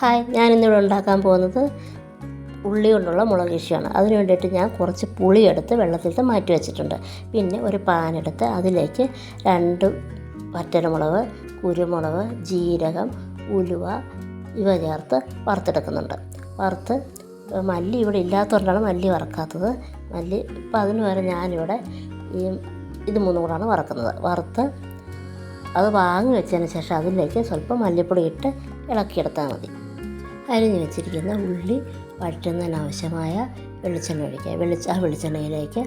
Hi ഞാനിന്നിവിടെ ഉണ്ടാക്കാൻ പോകുന്നത് ഉള്ളി കൊണ്ടുള്ള മുളക് കൃഷിയാണ് അതിന് വേണ്ടിയിട്ട് ഞാൻ കുറച്ച് പുളി പുളിയെടുത്ത് വെള്ളത്തിലിട്ട് മാറ്റി വെച്ചിട്ടുണ്ട്. പിന്നെ ഒരു പാനെടുത്ത് അതിലേക്ക് രണ്ട് വറ്റൽമുളക് കുരുമുളക് ജീരകം ഉലുവ ഇവ ചേർത്ത് വറുത്തെടുക്കുന്നുണ്ട്. വറുത്ത് മല്ലി ഇവിടെ ഇല്ലാത്തതുകൊണ്ടാണ് മല്ലി വറക്കാത്തത്. മല്ലി ഇപ്പം അതിന് പകരം ഞാനിവിടെ ഈ ഇത് മൂന്നും കൂടാണ് വറക്കുന്നത്. വറുത്ത് അത് വാങ്ങി വെച്ചതിന് ശേഷം അതിലേക്ക് സ്വല്പം മല്ലിപ്പൊടി ഇട്ട് ഇളക്കിയെടുത്താൽ മതി. അരിഞ്ഞ് വെച്ചിരിക്കുന്ന ഉള്ളി വഴറ്റുന്നതിന് ആവശ്യമായ വെളിച്ചെണ്ണ ഒഴിക്കുക. വെളിച്ച ആ വെളിച്ചെണ്ണയിലേക്ക്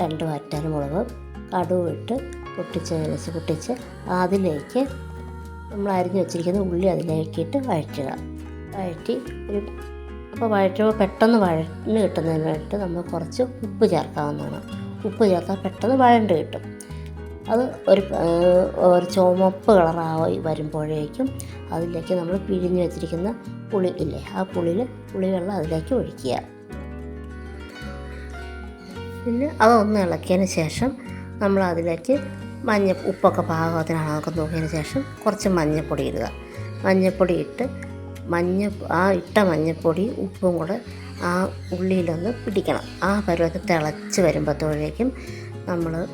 രണ്ട് വറ്റൽ മുളക് കടുവ് ഇട്ട് പൊട്ടിച്ചതിന് പൊട്ടിച്ച് അതിലേക്ക് നമ്മൾ അരിഞ്ഞ് വെച്ചിരിക്കുന്ന ഉള്ളി അതിലേക്കിട്ട് വഴറ്റുക. വഴറ്റി ഒരു അപ്പോൾ വഴറ്റുമ്പോൾ പെട്ടെന്ന് വഴന്ന് കിട്ടുന്നതിന് വേണ്ടിയിട്ട് നമ്മൾ കുറച്ച് ഉപ്പ് ചേർക്കാവുന്നതാണ്. ഉപ്പ് ചേർത്താൽ പെട്ടെന്ന് വഴണ്ട് കിട്ടും. അത് ഒരു ഒരു ചുവപ്പ് കളറായി വരുമ്പോഴേക്കും അതിലേക്ക് നമ്മൾ പിഴിഞ്ഞ് വെച്ചിരിക്കുന്ന പുളി ഇല്ലേ ആ പുളിയിൽ പുളിവെള്ളം അതിലേക്ക് ഒഴിക്കുക. പിന്നെ അതൊന്ന് ഇളക്കിയതിന് ശേഷം നമ്മൾ അതിലേക്ക് മഞ്ഞ ഉപ്പൊക്കെ പാകത്തിനാണൊക്കെ നോക്കിയതിന് ശേഷം കുറച്ച് മഞ്ഞൾപ്പൊടി ഇടുക. മഞ്ഞൾപ്പൊടി ഇട്ട് മഞ്ഞ ആ ഇട്ട മഞ്ഞൾപ്പൊടി ഉപ്പും കൂടെ ആ ഉള്ളിയിലൊന്ന് പിടിക്കണം. ആ പരുവത്തിൽ തിളച്ച് വരുമ്പോഴത്തേക്കും നമ്മൾ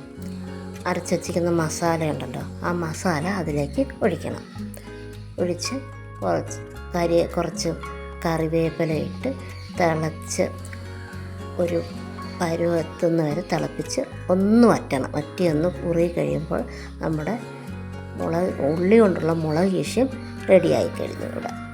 അരച്ച് മസാല ഉണ്ടല്ലോ ആ മസാല അതിലേക്ക് ഒഴിക്കണം. ഒഴിച്ച് കുറച്ച് കരി കുറച്ച് കറിവേപ്പില ഇട്ട് തിളച്ച് ഒരു പരുവെത്തുന്ന വരെ തിളപ്പിച്ച് ഒന്ന് വറ്റണം. വറ്റി ഒന്ന് കുറി കഴിയുമ്പോൾ നമ്മുടെ മുളക് ഉള്ളി കൊണ്ടുള്ള മുളക് കൃഷിയും റെഡിയായി കഴിഞ്ഞു ഇവിടെ